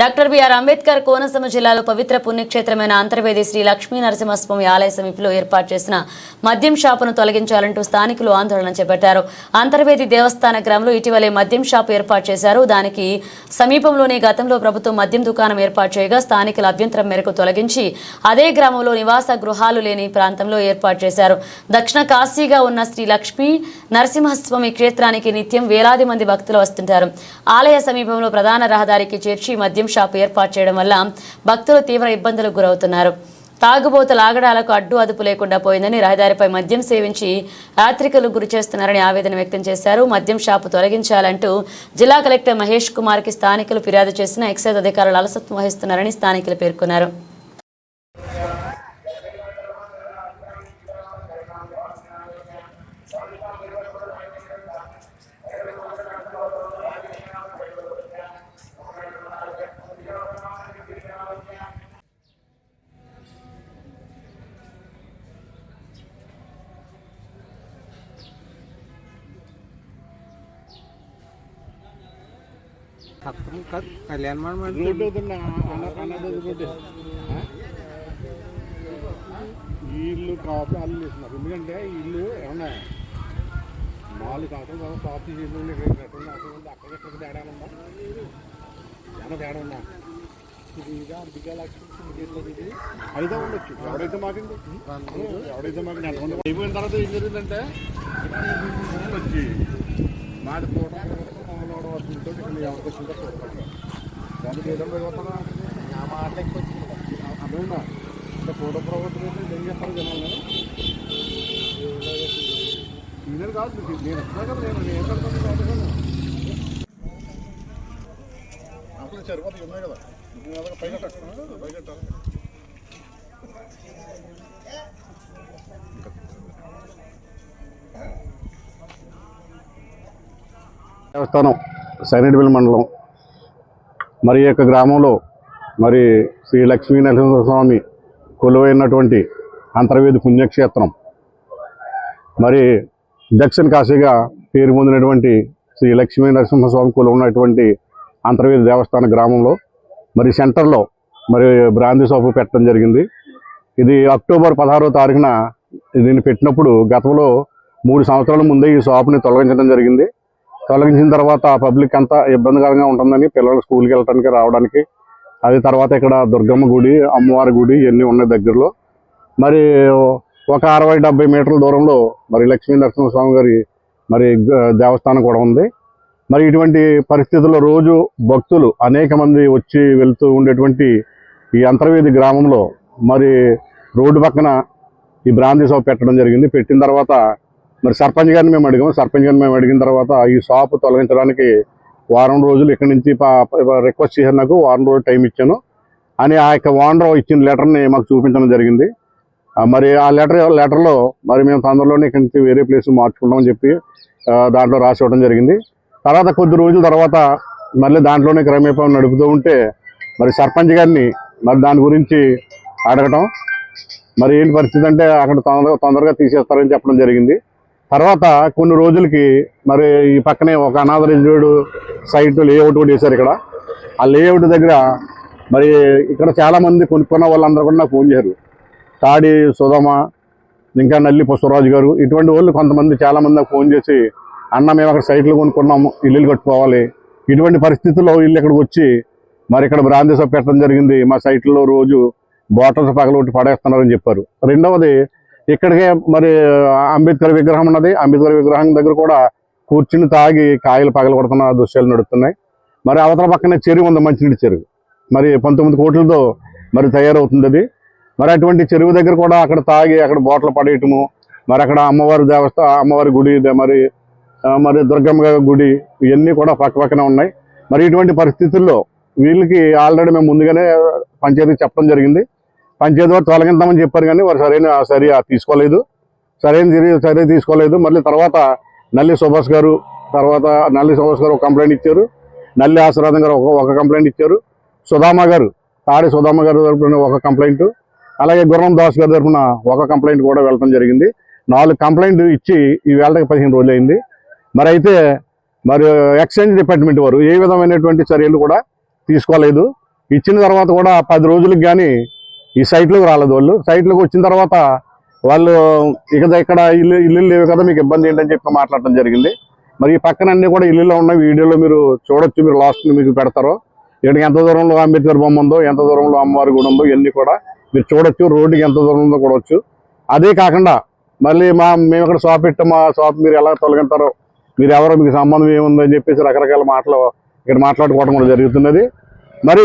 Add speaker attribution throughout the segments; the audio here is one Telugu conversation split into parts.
Speaker 1: డాక్టర్ బిఆర్ అంబేద్కర్ కోనసీమ జిల్లాలో పవిత్ర పుణ్యక్షేత్రమైన అంతర్వేది శ్రీ లక్ష్మీ నరసింహస్వామి ఆలయ సమీపంలో ఏర్పాటు చేసిన మద్యం షాపును తొలగించాలంటూ స్థానికులు ఆందోళన చేపట్టారు. అంతర్వేది దేవస్థాన గ్రామంలో ఇటీవలే మద్యం షాపు ఏర్పాటు చేశారు. దానికి సమీపంలోనే గతంలో ప్రభుత్వం మద్యం దుకాణం ఏర్పాటు చేయగా స్థానికుల అభ్యంతరం మేరకు తొలగించి అదే గ్రామంలో నివాస గృహాలు లేని ప్రాంతంలో ఏర్పాటు చేశారు. దక్షిణ కాశీగా ఉన్న శ్రీ లక్ష్మీ నరసింహస్వామి క్షేత్రానికి నిత్యం వేలాది మంది భక్తులు వస్తుంటారు. ఆలయ సమీపంలో ప్రధాన రహదారికి చేర్చి మద్యం షాపు ఏర్పాటు చేయడం వల్ల భక్తులు తీవ్ర ఇబ్బందులకు గురవుతున్నారు. తాగుబోతుల ఆగడాలకు అడ్డు అదుపు లేకుండా పోయిందని రహదారిపై మద్యం సేవించి యాత్రికులు గురి చేస్తున్నారని ఆవేదన వ్యక్తం చేశారు. మద్యం షాపు తొలగించాలంటూ జిల్లా కలెక్టర్ మహేష్ కుమార్కి స్థానికులు ఫిర్యాదు చేసిన ఎక్సైజ్ అధికారులు అలసత్వం వహిస్తున్నారని స్థానికులు పేర్కొన్నారు
Speaker 2: పక్కన కాదు కళ్యాణ మండపం
Speaker 3: రోడ్డు అవుతున్నా అన్న అన్నది రోడ్డు ఆ? ఈ ఇల్లు కాపు అల్లు వేస్తున్నారు ఎందుకంటే ఇల్లు ఏమన్నా నాలుగు సంవత్సరాల తర్వాత షాప్ తీసేసి అక్కడ ఎక్కడ తేడా ఉందా? ఏమన్నా తేడా ఉందా? ఇది ఇదా లక్షలు ఇది? అయితే ఉండొచ్చు. ఎవడైతే మాకింది ఎవడైతే ఎంత అయిపోయిన తర్వాత ఏం జరిగిందంటే వచ్చి మాది మామూలు వస్తుంటే ఎవరికి వచ్చిందో దానికి ఏదో పోతున్నా నా మాట ఎక్కువ అర్థమైందా అంటే ఫోటో ప్రభుత్వం ఏం జనాలు? కాదు నేను వస్తున్నా కదా నేను నేను ఏం కాదు కదా సరిపోతుంది ఉన్నాయి కదా. దేవస్థానం. సైనడిపల్లి మండలం మరి ఈ యొక్క గ్రామంలో మరి శ్రీ లక్ష్మీ నరసింహస్వామి కొలువైనటువంటి అంతర్వేది పుణ్యక్షేత్రం. మరి దక్షిణ కాశీగా పేరు పొందినటువంటి శ్రీ లక్ష్మీ నరసింహస్వామి ఉన్నటువంటి అంతర్వేది దేవస్థాన గ్రామంలో మరి సెంటర్లో మరి బ్రాందీ షాపు పెట్టడం జరిగింది. ఇది అక్టోబర్ పదహారో తారీఖున దీన్ని పెట్టినప్పుడు గతంలో మూడు సంవత్సరాల ముందే ఈ షాపుని తొలగించడం జరిగింది. తొలగించిన తర్వాత పబ్లిక్ అంతా ఇబ్బందికరంగా ఉంటుందని పిల్లలు స్కూల్కి వెళ్ళడానికి రావడానికి. అది తర్వాత ఇక్కడ దుర్గమ్మ గుడి అమ్మవారి గుడి ఇవన్నీ ఉన్నాయి దగ్గరలో. మరి ఒక అరవై డెబ్బై మీటర్ల దూరంలో మరి లక్ష్మీ నరసింహస్వామి గారి మరి దేవస్థానం కూడా ఉంది. మరి ఇటువంటి పరిస్థితుల్లో రోజు భక్తులు అనేక మంది వచ్చి వెళ్తూ ఉండేటువంటి ఈ అంతర్వేది గ్రామంలో మరి రోడ్డు పక్కన ఈ బ్రాంతి షాప్ పెట్టడం జరిగింది. పెట్టిన తర్వాత మరి సర్పంచ్ గారిని మేము అడిగాము. సర్పంచ్ గారిని మేము అడిగిన తర్వాత ఈ షాప్ తొలగించడానికి వారం రోజులు ఇక్కడి నుంచి రిక్వెస్ట్ చేశాను నాకు. వారం రోజులు టైం ఇచ్చాను. అని ఆ యొక్క ఓనర్ ఇచ్చిన లెటర్ని మాకు చూపించడం జరిగింది. మరి ఆ లెటర్ లెటర్లో మరి మేము తొందరలోనే ఇక్కడి నుంచి వేరే ప్లేస్ మార్చుకుంటామని చెప్పి దాంట్లో రాసి ఇవ్వడం జరిగింది. తర్వాత కొద్ది రోజుల తర్వాత మళ్ళీ దాంట్లోనే క్రమేపం నడుపుతూ ఉంటే మరి సర్పంచ్ గారిని మరి దాని గురించి అడగటం. మరి ఏంటి పరిస్థితి అంటే అక్కడ తొందరగా తొందరగా తీసేస్తారని చెప్పడం జరిగింది. తర్వాత కొన్ని రోజులకి మరి ఈ పక్కనే ఒక అనాథరైజ్డ్ సైట్ లేఅవుట్ కూడా వేశారు ఇక్కడ. ఆ లేఅవుట్ దగ్గర మరి ఇక్కడ చాలామంది కొనుక్కున్న వాళ్ళందరూ కూడా నాకు ఫోన్ చేశారు. తాడి సుధమ ఇంకా నల్లి పుష్పరాజు గారు ఇటువంటి వాళ్ళు కొంతమంది చాలామంది నాకు ఫోన్ చేసి అన్న మేము అక్కడ సైట్లు కొనుక్కున్నాము ఇల్లులు కట్టుకోవాలి. ఇటువంటి పరిస్థితుల్లో వీళ్ళు ఇక్కడికి వచ్చి మరి ఇక్కడ బ్రాందీ షాప్ పెట్టడం జరిగింది. మా సైట్లో రోజు బాటిల్స్ పగలగొట్టి పడేస్తున్నారని చెప్పారు. రెండవది ఇక్కడికే మరి అంబేద్కర్ విగ్రహం ఉన్నది. అంబేద్కర్ విగ్రహం దగ్గర కూడా కూర్చుని తాగి కాయలు పగలగొడుతున్న దృశ్యాలు నడుస్తున్నాయి. మరి అవతల పక్కనే చెరువు ఉంది మంచినీటి చెరువు. మరి పంతొమ్మిది కోట్లతో మరి తయారవుతుంది అది. మరి అటువంటి చెరువు దగ్గర కూడా అక్కడ తాగి అక్కడ బోట్లు పడేయటము మరి అక్కడ అమ్మవారి దేవస్థ అమ్మవారి గుడి మరి మరి దుర్గమ్మ గారి గుడి ఇవన్నీ కూడా పక్కపక్కనే ఉన్నాయి. మరి ఇటువంటి పరిస్థితుల్లో వీళ్ళకి ఆల్రెడీ మేము ముందుగానే పంచాయతీకి చెప్పడం జరిగింది. పంచాయతీ వారు తొలగిద్దామని చెప్పారు కానీ వారు సరైన సరి తీసుకోలేదు. సరైన చర్య చర్య తీసుకోలేదు. మళ్ళీ తర్వాత నల్లి సుభాష్ గారు తర్వాత నల్లి సుభాష్ గారు ఒక కంప్లైంట్ ఇచ్చారు. నల్లి ఆశీర్వాదం గారు ఒక ఒక కంప్లైంట్ ఇచ్చారు. సుధామ గారు తాడి సుధామ గారు తరపున ఒక కంప్లైంట్. అలాగే గుర్రం దాస్ గారి తరపున ఒక కంప్లైంట్ కూడా వెళ్ళడం జరిగింది. నాలుగు కంప్లైంట్ ఇచ్చి ఈ వేళకి పదిహేను రోజులు అయింది. మరి అయితే మరి ఎక్స్చేంజ్ డిపార్ట్మెంట్ వారు ఏ విధమైనటువంటి చర్యలు కూడా తీసుకోలేదు. ఇచ్చిన తర్వాత కూడా పది రోజులకు కానీ ఈ సైట్లోకి రాలేదు వాళ్ళు. సైట్లోకి వచ్చిన తర్వాత వాళ్ళు ఇక ఇక్కడ ఇల్లు ఇల్లు లేవు కదా మీకు ఇబ్బంది ఏంటని చెప్పి మాట్లాడటం జరిగింది. మరి ఈ పక్కన అన్ని కూడా ఇల్లులో ఉన్నాయి వీడియోలో మీరు చూడొచ్చు మీరు లాస్ట్ మీకు పెడతారు. ఇక్కడ ఎంత దూరంలో అంబేద్కర్ బొమ్మ ఉందో ఎంత దూరంలో అమ్మవారి గుడి ఉందో ఇవన్నీ కూడా మీరు చూడొచ్చు. రోడ్డుకి ఎంత దూరం ఉందో చూడొచ్చు. అదే కాకుండా మళ్ళీ మా మేము ఇక్కడ షాప్ పెట్టాం మా షాప్ మీరు ఎలా తొలగింటారో మీరు ఎవరో మీకు సంబంధం ఏముందని చెప్పేసి రకరకాల మాటలు ఇక్కడ మాట్లాడుకోవడం కూడా జరుగుతున్నది. మరి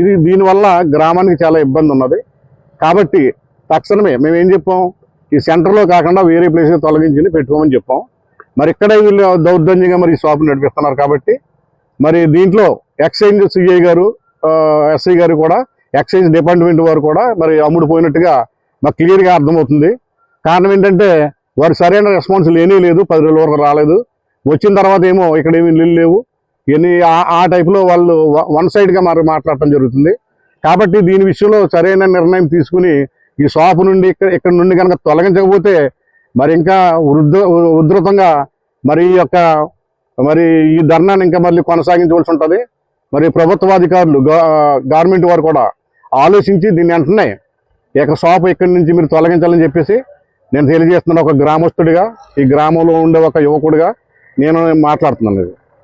Speaker 3: ఇది దీనివల్ల గ్రామానికి చాలా ఇబ్బంది ఉన్నది. కాబట్టి తక్షణమే మేము ఏం చెప్పాం? ఈ సెంటర్లో కాకుండా వేరే ప్లేస్ తొలగించి పెట్టుకోమని చెప్పాం. మరి ఇక్కడే వీళ్ళు దౌర్జన్యంగా మరి ఈ షాప్ నడిపిస్తున్నారు కాబట్టి మరి దీంట్లో ఎక్సైజ్ సిఐ గారు ఎస్ఐ గారు కూడా ఎక్సైజ్ డిపార్ట్మెంట్ వారు కూడా మరి అమ్ముడు పోయినట్టుగా మాకు క్లియర్గా అర్థమవుతుంది. కారణం ఏంటంటే వారు సరైన రెస్పాన్స్ లేనే లేదు పది రోజుల వరకు రాలేదు. వచ్చిన తర్వాత ఏమో ఇక్కడ ఏమీ నీళ్ళు లేవు. ఎన్ని ఆ- టైప్లో వాళ్ళు వన్ సైడ్గా మరి మాట్లాడటం జరుగుతుంది. కాబట్టి దీని విషయంలో సరైన నిర్ణయం తీసుకుని ఈ షాపు నుండి ఇక్కడ ఇక్కడ నుండి కనుక తొలగించకపోతే మరి ఇంకా వృద్ధ ఉధృతంగా మరి ఈ యొక్క మరి ఈ ధర్నాన్ని ఇంకా మళ్ళీ కొనసాగించవలసి ఉంటుంది. మరి ప్రభుత్వాధికారులు గవ- గవర్నమెంట్ వారు కూడా ఆలోచించి దీన్ని వెంటనే ఈ యొక్క షాప్ ఇక్కడి నుంచి మీరు తొలగించాలని చెప్పేసి నేను తెలియజేస్తున్నాను ఒక గ్రామస్తుడిగా ఈ గ్రామంలో ఉండే ఒక యువకుడిగా నేను మాట్లాడుతున్నాను. ఇది